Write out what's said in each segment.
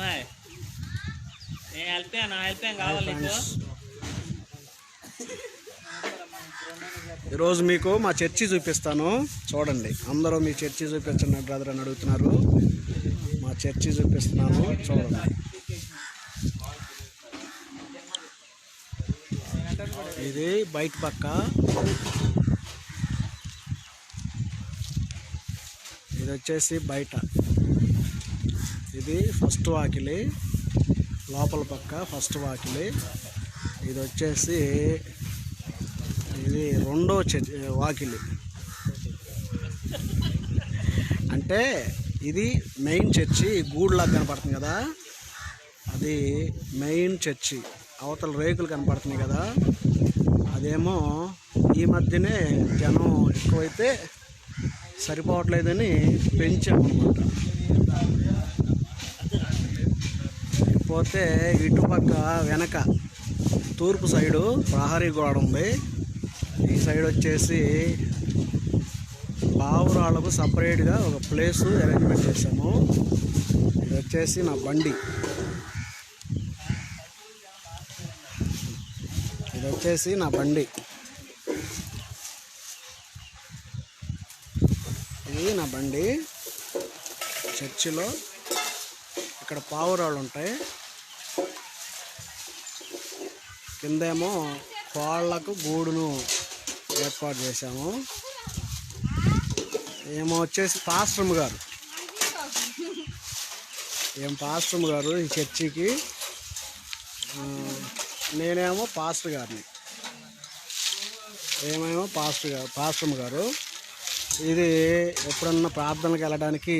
నేను హెల్ప్ నా హెల్ప్ కావాలి నీకు? ఈరోజు మీకు మా చర్చి చూపిస్తాను. చూడండి. అందరూ మీ చర్చి చూపించండి బ్రదర్ అని అడుగుతున్నారు. మా చర్చి చూపిస్తున్నాను. చూడండి. ఇది బయట పక్క. ఇది వచ్చేసి బయట. ఇది ఫస్ట్ వాకిలి. లోపల పక్క ఫస్ట్ వాకిలి. ఇది వచ్చేసి ఇది రెండో వాకిలి. అంటే ఇది మెయిన్ చర్చి గూడులాగా కనపడుతుంది కదా. అది మెయిన్ చర్చి అవతల రేకులు కనపడుతున్నాయి కదా. అదేమో ఈ మధ్యనే జనం ఎక్కువైతే సరిపోవట్లేదని పెంచామన్నమాట. పోతే ఇటుపక్క వెనక తూర్పు సైడు ప్రహరీ గోడ ఉంది. ఈ సైడ్ వచ్చేసి పావురాళ్ళకు సపరేట్గా ఒక ప్లేస్ అరేంజ్మెంట్ చేశాము. ఇది వచ్చేసి నా బండి. ఇది వచ్చేసి నా బండి. ఇది నా బండి. చర్చిలో ఇక్కడ పావురాళ్ళు ఉంటాయి కిందేమో కోళ్ళకు గూడును ఏర్పాటు చేశాము. ఏమో వచ్చేసి పాస్టమ్ గారు. ఏం పాస్టమ్ గారు ఈ చర్చికి? నేనేమో పాస్టర్ గారిని. ఏమేమో పాస్టర్ గారు పాస్టమ్ గారు. ఇది ఎప్పుడన్నా ప్రార్థనలకు వెళ్ళడానికి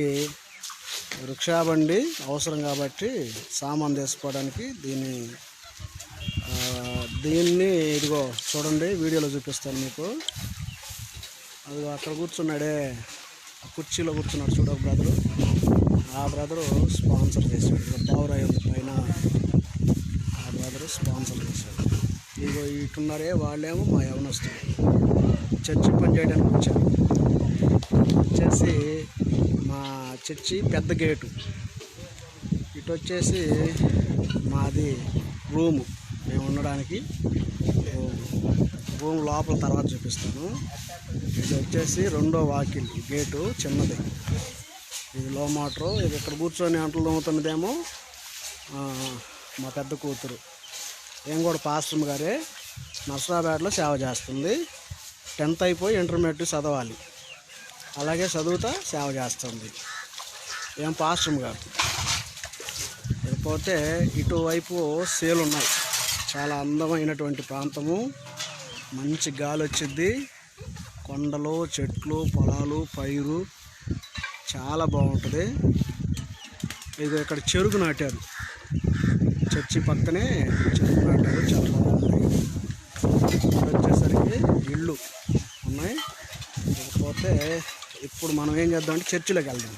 వృక్షాబండి అవసరం కాబట్టి సామాన్ తీసుకోవడానికి దీన్ని దీన్ని ఇదిగో చూడండి వీడియోలో చూపిస్తాను మీకు. అదిగో అక్కడ కూర్చున్నాడే ఆ కుర్చీలో కూర్చున్నాడు చూడ బ్రదరు. ఆ బ్రదరు స్పాన్సర్ చేశాడు. ఇదిగో పావురాయి ఉంది పైన ఆ బ్రదరు స్పాన్సర్ చేశాడు. ఇదిగో ఇటున్నారే వాళ్ళేమో మా యవనస్తులు. చర్చి పని చేయడానికి వచ్చారు. వచ్చేసి మా చర్చి పెద్ద గేటు. ఇటు వచ్చేసి మాది రూము. మేము ఉండడానికి భూమి లోపల తర్వాత చూపిస్తాను. ఇది వచ్చేసి రెండో వాకిల్ గేటు చిన్నది. ఇది లో మోటరు ఇది ఇక్కడ కూర్చొని అంటలు తోముతున్నదేమో మా పెద్ద కూతురు. ఏం కూడా పాస్టర్ గారే నర్సరాబాద్లో సేవ చేస్తుంది. టెన్త్ అయిపోయి ఇంటర్మీడియట్ చదవాలి. అలాగే చదువుతా సేవ చేస్తుంది. ఏం పాస్టర్ గారు? ఇకపోతే ఇటువైపు సేలు ఉన్నాయి చాలా అందమైనటువంటి ప్రాంతము. మంచి గాలి వచ్చింది కొండలు చెట్లు పొలాలు పైరు చాలా బాగుంటుంది ఇది ఇక్కడ చెరుకు నాటారు. చర్చి పక్కనే చెరుకు నాటారు. చాలా బాగుంది ఇక్కడ వచ్చేసరికి ఇళ్ళు ఉన్నాయి. ఇకపోతే ఇప్పుడు మనం ఏం చేద్దామంటే చర్చిలోకి వెళ్దాం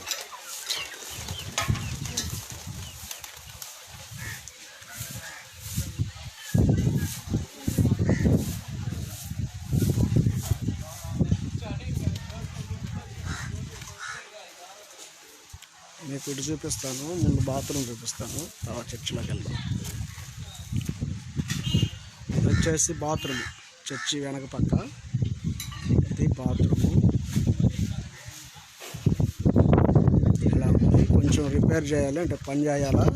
మీకు ఇటు చూపిస్తాను ముందు బాత్రూమ్ చూపిస్తాను తర్వాత చర్చిలోకి వెళ్దాం. ఇది వచ్చేసి బాత్రూమ్ చర్చి వెనక పక్క. ఇది బాత్రూమ్. ఇలా కొంచెం రిపేర్ చేయాలి అంటే పని చేయాలా?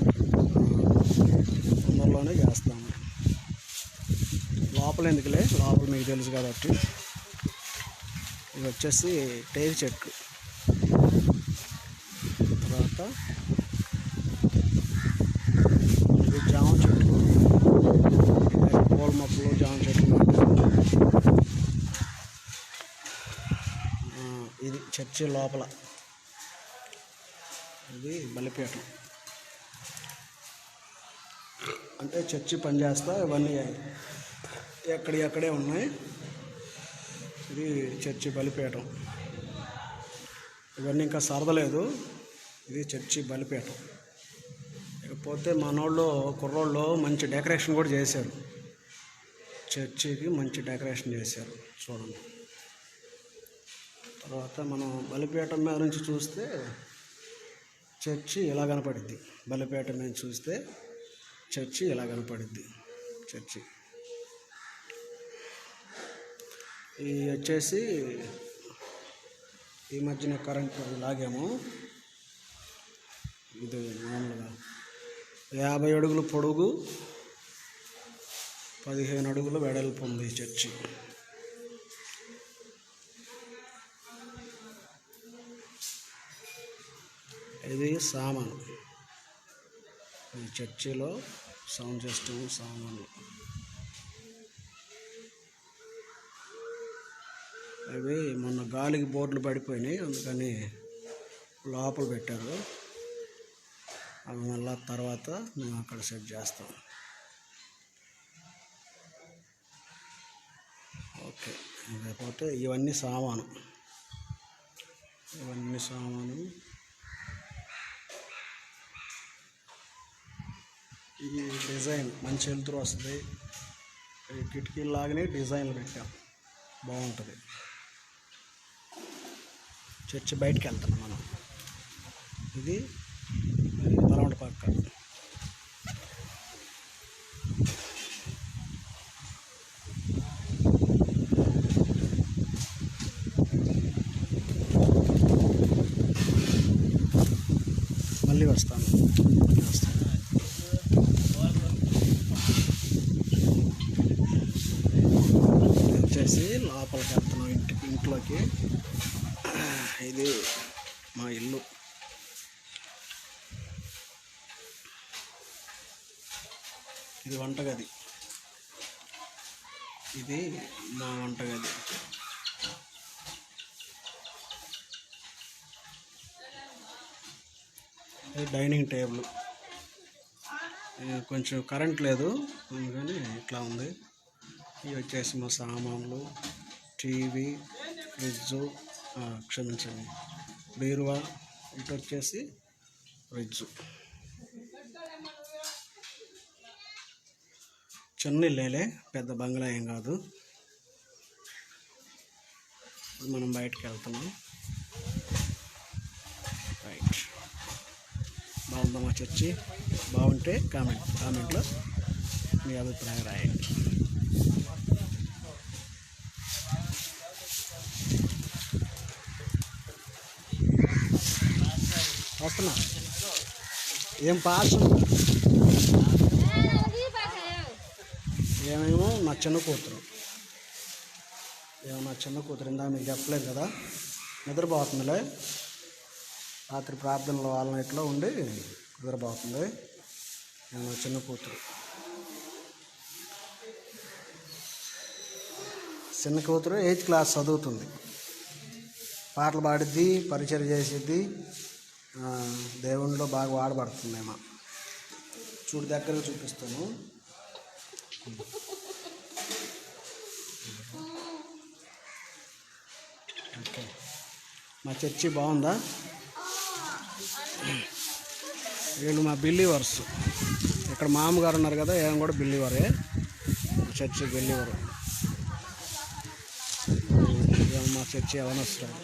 తొందరలోనే చేస్తాము. లోపల ఎందుకులే? లోపల మీకు తెలుసు కాబట్టి. ఇది వచ్చేసి టేకు చెట్టు. ఇది జామ చెట్టు. పూల మొక్కలు జామ చెట్లు ఇది చర్చి లోపల. ఇది బలిపీఠం. అంటే చర్చి పనిచేస్తా ఇవన్నీ ఎక్కడి ఎక్కడే ఉన్నాయి. ఇది చర్చి బలిపీఠం. ఇవన్నీ ఇంకా సరదలేదు. ఇది చర్చి బలిపీఠం. ఇకపోతే మనోళ్ళు కుర్రోళ్ళు మంచి డెకరేషన్ కూడా చేశారు. చర్చికి మంచి డెకరేషన్ చేశారు చూడండి. తర్వాత మనం బలిపీఠం మీద నుంచి చూస్తే చర్చి ఇలా కనపడిద్ది. బలిపేట మీద చూస్తే చర్చి ఇలా కనపడిద్ది. చర్చి. ఈ వచ్చేసి ఈ మధ్యన కరెంట్ లాగాము ఇది మామూలుగా యాభై అడుగులు పొడుగు పదిహేను అడుగులు వెడల్పు ఉంది ఈ చర్చి. ఇది సామాను. ఈ చర్చిలో సౌండ్ సిస్టమ్ సామాన్లు. అవి మొన్న గాలికి బోర్డులు పడిపోయినాయి అందుకని లోపల పెట్టారు. అవి మళ్ళా తర్వాత మేము అక్కడ సెట్ చేస్తాం. ఓకే లేకపోతే ఇవన్నీ సామాను. ఇవన్నీ సామాను. ఈ డిజైన్ మంచి వెళ్తురు వస్తుంది. కిటికీలాగానే కిటికీలు లాగానే డిజైన్లు పెట్టాం. బాగుంటుంది. చర్చి బయటికి వెళ్తాం మనం. ఇది తలవంట పక్క మళ్ళీ వస్తాను. మళ్ళీ వస్తాను. వచ్చేసి లోపలికి వెళ్తున్నాం ఇంటి ఇంట్లోకి. ఇది మా ఇల్లు. ఇది వంటగది. ఇది మా వంటగది. ఇది డైనింగ్ టేబుల్. కొంచెం కరెంట్ లేదు అందుకని ఇట్లా ఉంది. ఇవి వచ్చేసి మా సామాన్లు టీవీ ఫ్రిడ్జ్ క్షమించండి బీరువా ఇటు వచ్చేసి ఫ్రిడ్జు. చిన్న ఇల్లేలే పెద్ద బంగ్లా ఏం కాదు. మనం బయటకు వెళ్తున్నాం. రైట్ బాగుందా మా చర్చి. బాగుంటే కామెంట్ కామెంట్లో మీ అభిప్రాయం రాయండి. వస్తున్నా. ఏం పాస్ ఏమేమో నా చిన్న కూతురు. ఏమో నా చిన్న కూతురు ఇందాక మీకు చెప్పలేదు కదా. నిద్రపోతుందిలే. రాత్రి ప్రార్థనలో వాళ్ళ నైట్లో ఉండి నిద్రపోతుంది. నేను నా చిన్న కూతురు. చిన్న కూతురు ఎయిత్ క్లాస్ చదువుతుంది. పాటలు పాడిద్ది పరిచయం చేసిద్ది. దేవుణ్ణిలో దేవునిలో బాగా వాడబడుతుందేమో చూడు దగ్గరగా చూపిస్తాను. ఓకే. మా చర్చి బాగుందా? వీళ్ళు మా బిల్లీవర్స్ ఇక్కడ మామగారు ఉన్నారు కదా ఏం కూడా బిల్లీవరే చర్చి బిల్లీవరు మా చర్చి ఎవరైనా వస్తారు